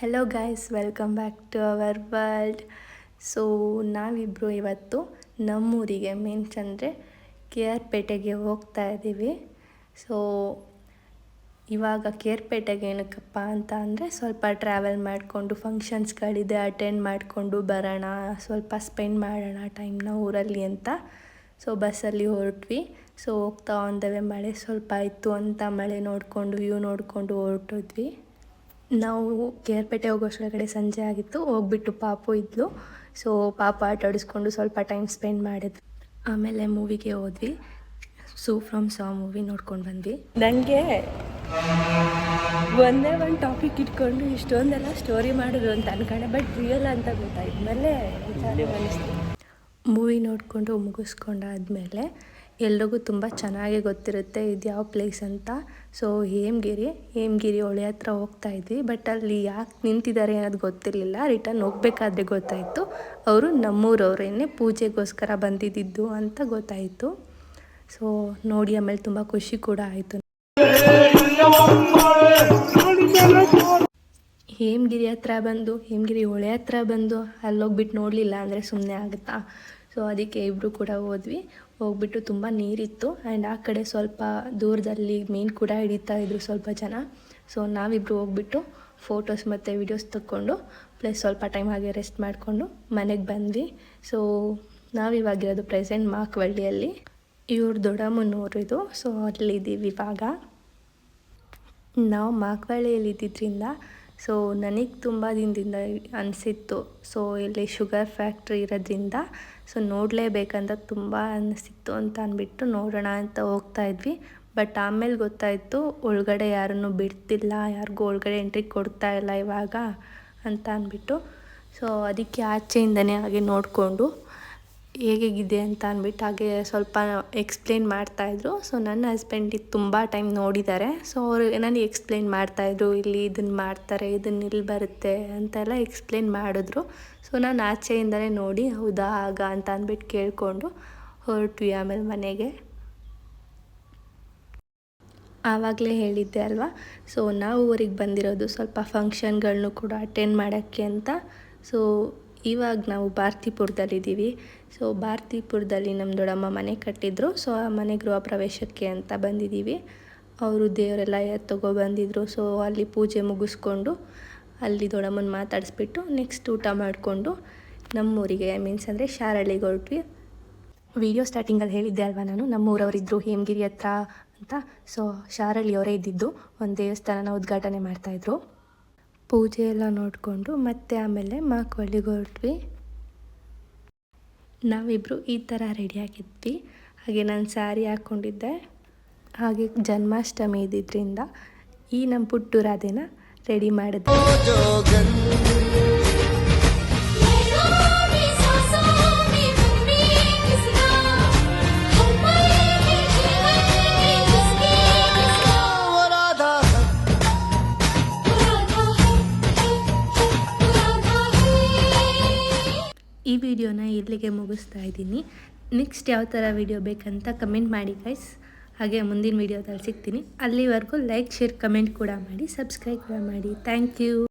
Hello guys welcome back to our world so ನಾವಿಬ್ಬರು ಇವತ್ತು ನಮ್ಮೂರಿಗೆ ಮೀನ್ಸ್ ಅಂದರೆ ಕೆ ಆರ್ ಪೇಟೆಗೆ ಹೋಗ್ತಾ ಇದ್ದೀವಿ. ಸೊ ಇವಾಗ ಕೇರ್ಪೇಟೆಗೆ ಏನಕ್ಕಪ್ಪ ಅಂತ ಅಂದರೆ ಸ್ವಲ್ಪ ಟ್ರಾವೆಲ್ ಮಾಡಿಕೊಂಡು ಫಂಕ್ಷನ್ಸ್ಗಳಿದೆ ಅಟೆಂಡ್ ಮಾಡಿಕೊಂಡು ಬರೋಣ, ಸ್ವಲ್ಪ ಸ್ಪೆಂಡ್ ಮಾಡೋಣ ಟೈಮ್ನ ಊರಲ್ಲಿ ಅಂತ. ಸೊ ಬಸ್ಸಲ್ಲಿ ಹೊರಟ್ವಿ. ಸೊ ಹೋಗ್ತಾ ವೇ ಮಳೆ ಸ್ವಲ್ಪ ಇತ್ತು ಅಂತ ಮಳೆ ನೋಡಿಕೊಂಡು ವ್ಯೂ ನೋಡಿಕೊಂಡು ಹೊರಟಿದ್ವಿ. ನಾವು ಕೇರ್ಪೇಟೆ ಹೋಗೋಷ್ಟೊಳಗಡೆ ಸಂಜೆ ಆಗಿತ್ತು ಹೋಗ್ಬಿಟ್ಟು ಪಾಪು ಇದ್ಲು. ಸೊ ಪಾಪ ಆಟಾಡಿಸ್ಕೊಂಡು ಸ್ವಲ್ಪ ಟೈಮ್ ಸ್ಪೆಂಡ್ ಮಾಡಿದ್ವಿ. ಆಮೇಲೆ ಮೂವಿಗೆ ಹೋದ್ವಿ. ಸೂ ಫ್ರಮ್ ಸಾ ಮೂವಿ ನೋಡ್ಕೊಂಡು ಬಂದ್ವಿ. ನನಗೆ ಒಂದೇ ಒಂದು ಟಾಪಿಕ್ ಇಟ್ಕೊಂಡು ಇಷ್ಟೊಂದೆಲ್ಲ ಸ್ಟೋರಿ ಮಾಡೋದು ಅಂತ ಅನ್ಕೊಂಡೆ ಬಟ್ ರಿಯಲ್ ಅಂತ ಗೊತ್ತಾಯ್ತು. ಮೇಲೆ ಮೂವಿ ನೋಡಿಕೊಂಡು ಮುಗಿಸ್ಕೊಂಡಾದ್ಮೇಲೆ ಎಲ್ರಿಗೂ ತುಂಬ ಚೆನ್ನಾಗಿ ಗೊತ್ತಿರುತ್ತೆ ಇದು ಯಾವ ಪ್ಲೇಸ್ ಅಂತ. ಸೊ, ಹೇಮಗಿರಿ ಹೇಮಗಿರಿ ಹೊಳೆ ಹತ್ರ ಹೋಗ್ತಾ ಇದ್ವಿ. ಬಟ್ ಅಲ್ಲಿ ಯಾಕೆ ನಿಂತಿದ್ದಾರೆ ಅನ್ನೋದು ಗೊತ್ತಿರಲಿಲ್ಲ. ರಿಟರ್ನ್ ಹೋಗ್ಬೇಕಾದ್ರೆ ಗೊತ್ತಾಯಿತು. ಅವರು ನಮ್ಮೂರವರೇನೇ ಪೂಜೆಗೋಸ್ಕರ ಬಂದಿದ್ದು ಅಂತ ಗೊತ್ತಾಯಿತು. ಸೊ, ನೋಡಿ ಆಮೇಲೆ ತುಂಬ ಖುಷಿ ಕೂಡ ಆಯಿತು. ಹೇಮಗಿರಿ ಹತ್ರ ಬಂದು, ಹೇಮಗಿರಿ ಹೊಳೆ ಹತ್ರ ಬಂದು ಅಲ್ಲೋಗ್ಬಿಟ್ಟು ನೋಡಲಿಲ್ಲ ಅಂದರೆ ಸುಮ್ಮನೆ ಆಗುತ್ತಾ? ಸೊ ಅದಕ್ಕೆ ಇಬ್ಬರು ಕೂಡ ಹೋದ್ವಿ. ಹೋಗ್ಬಿಟ್ಟು ತುಂಬ ನೀರಿತ್ತು. ಆ್ಯಂಡ್ ಆ ಕಡೆ ಸ್ವಲ್ಪ ದೂರದಲ್ಲಿ ಮೀನು ಕೂಡ ಹಿಡಿತಾ ಇದ್ರು ಸ್ವಲ್ಪ ಜನ. ಸೊ ನಾವಿಬ್ಬರು ಹೋಗ್ಬಿಟ್ಟು ಫೋಟೋಸ್ ಮತ್ತು ವಿಡಿಯೋಸ್ ತಕ್ಕೊಂಡು ಪ್ಲಸ್ ಸ್ವಲ್ಪ ಟೈಮ್ ಹಾಗೆ ರೆಸ್ಟ್ ಮಾಡಿಕೊಂಡು ಮನೆಗೆ ಬಂದ್ವಿ. ಸೊ ನಾವಿವಾಗಿರೋದು ಪ್ರೆಸೆಂಟ್ ಮಾಕ್ವಳ್ಳಿಯಲ್ಲಿ. ಇವ್ರ ದೊಡ್ಡಮ್ಮನೂರು ಇದು. ಸೊ ಅಲ್ಲಿದ್ದೀವಿ ಇವಾಗ. ನಾವು ಮಾಕ್ವಳ್ಳಿಯಲ್ಲಿ ಇದ್ದಿದ್ದರಿಂದ ಸೊ ನನಗೆ ತುಂಬ ದಿನದಿಂದ ಅನಿಸಿತ್ತು. ಸೊ ಇಲ್ಲಿ ಶುಗರ್ ಫ್ಯಾಕ್ಟ್ರಿ ಇರೋದ್ರಿಂದ ಸೊ ನೋಡಲೇಬೇಕಂತ ತುಂಬ ಅನಿಸಿತ್ತು ಅಂತ ಅಂದ್ಬಿಟ್ಟು ನೋಡೋಣ ಅಂತ ಹೋಗ್ತಾ ಇದ್ವಿ. ಬಟ್ ಆಮೇಲೆ ಗೊತ್ತಾಯಿತು, ಒಳಗಡೆ ಯಾರನ್ನು ಬಿಡ್ತಿಲ್ಲ, ಯಾರಿಗೂ ಒಳಗಡೆ ಎಂಟ್ರಿ ಕೊಡ್ತಾ ಇಲ್ಲ ಇವಾಗ ಅಂತ ಅಂದ್ಬಿಟ್ಟು ಸೊ ಅದಕ್ಕೆ ಆಚೆಯಿಂದನೇ ಹಾಗೆ ನೋಡಿಕೊಂಡು ಹೇಗಿದೆ ಅಂತ ಅಂದ್ಬಿಟ್ಟು ಹಾಗೆ ಸ್ವಲ್ಪ ಎಕ್ಸ್ಪ್ಲೇನ್ ಮಾಡ್ತಾಯಿದ್ರು ಸೊ ನನ್ನ ಹಸ್ಬೆಂಡ್ ಇದು ತುಂಬ ಟೈಮ್ ನೋಡಿದ್ದಾರೆ ಸೊ ಅವರು ನನಗೆ ಎಕ್ಸ್ಪ್ಲೇನ್ ಮಾಡ್ತಾಯಿದ್ರು ಇಲ್ಲಿ ಇದನ್ನು ಮಾಡ್ತಾರೆ ಇದನ್ನು ಇಲ್ಲಿ ಬರುತ್ತೆ ಅಂತೆಲ್ಲ ಎಕ್ಸ್ಪ್ಲೇನ್ ಮಾಡಿದ್ರು. ಸೊ ನಾನು ಆಚೆಯಿಂದಲೇ ನೋಡಿ, ಹೌದಾ ಆಗ ಅಂತ ಅಂದ್ಬಿಟ್ಟು ಕೇಳಿಕೊಂಡು ಹೊರಟ್ವಿ ಆಮೇಲೆ ಮನೆಗೆ. ಆವಾಗಲೇ ಹೇಳಿದ್ದೆ ಅಲ್ವಾ? ಸೊ ನಾವು ಊರಿಗೆ ಬಂದಿರೋದು ಸ್ವಲ್ಪ ಫಂಕ್ಷನ್ಗಳನ್ನೂ ಕೂಡ ಅಟೆಂಡ್ ಮಾಡೋಕ್ಕೆ ಅಂತ. ಸೊ ಇವಾಗ ನಾವು ಭಾರತಿಪುರದಲ್ಲಿದ್ದೀವಿ. ಸೊ ಭಾರತಿಪುರದಲ್ಲಿ ನಮ್ಮ ದೊಡ್ಡಮ್ಮ ಮನೆ ಕಟ್ಟಿದ್ರು. ಸೊ ಆ ಮನೆ ಗೃಹ ಪ್ರವೇಶಕ್ಕೆ ಅಂತ ಬಂದಿದ್ದೀವಿ. ಅವರು ದೇವರೆಲ್ಲ ಬಂದಿದ್ರು. ಸೊ ಅಲ್ಲಿ ಪೂಜೆ ಮುಗಿಸ್ಕೊಂಡು ಅಲ್ಲಿ ದೊಡ್ಡಮ್ಮನ ಮಾತಾಡಿಸ್ಬಿಟ್ಟು ನೆಕ್ಸ್ಟ್ ಊಟ ಮಾಡಿಕೊಂಡು ನಮ್ಮೂರಿಗೆ ಮೀನ್ಸ್ ಅಂದರೆ ಶಾರಳ್ಳಿಗೆ ಹೊರಟ್ವಿ. ವಿಡಿಯೋ ಸ್ಟಾರ್ಟಿಂಗಲ್ಲಿ ಹೇಳಿದ್ದೆ ಅಲ್ವಾ ನಾನು? ನಮ್ಮೂರವರಿದ್ದರು ಹೇಮಗಿರಿ ಹತ್ರ ಅಂತ. ಸೊ ಶಾರಳ್ಳಿಯವರೇ ಇದ್ದಿದ್ದು. ಒಂದು ದೇವಸ್ಥಾನನ ಉದ್ಘಾಟನೆ ಮಾಡ್ತಾಯಿದ್ರು ಪೂಜೆ ಎಲ್ಲ ನೋಡಿಕೊಂಡು ಮತ್ತೆ ಆಮೇಲೆ ಮಾಕವಳ್ಳಿಗೆ ಹೊರಟ್ವಿ. ನಾವಿಬ್ಬರು ಈ ಥರ ರೆಡಿಯಾಗಿದ್ವಿ ಹಾಗೆ ನಾನು ಸ್ಯಾರಿ ಹಾಕ್ಕೊಂಡಿದ್ದೆ. ಹಾಗೆ ಜನ್ಮಾಷ್ಟಮಿ ಇದ್ದಿದ್ದರಿಂದ ಈ ನಮ್ಮ ಪುಟ್ಟು ರಾಧೆನ ರೆಡಿ ಮಾಡಿದ್ದೆ ಈ ವಿಡಿಯೋನ ಇಲ್ಲಿಗೆ ಮುಗಿಸ್ತಾ ಇದ್ದೀನಿ. ನೆಕ್ಸ್ಟ್ ಯಾವ ಥರ ವಿಡಿಯೋ ಬೇಕಂತ ಕಮೆಂಟ್ ಮಾಡಿ ಗೈಸ್ ಹಾಗೆ ಮುಂದಿನ ವಿಡಿಯೋದಲ್ಲಿ ಸಿಗ್ತೀನಿ. ಅಲ್ಲಿವರೆಗೂ ಲೈಕ್ ಶೇರ್ ಕಮೆಂಟ್ ಕೂಡ ಮಾಡಿ ಸಬ್ಸ್ಕ್ರೈಬ್ ಕೂಡ ಮಾಡಿ. Thank you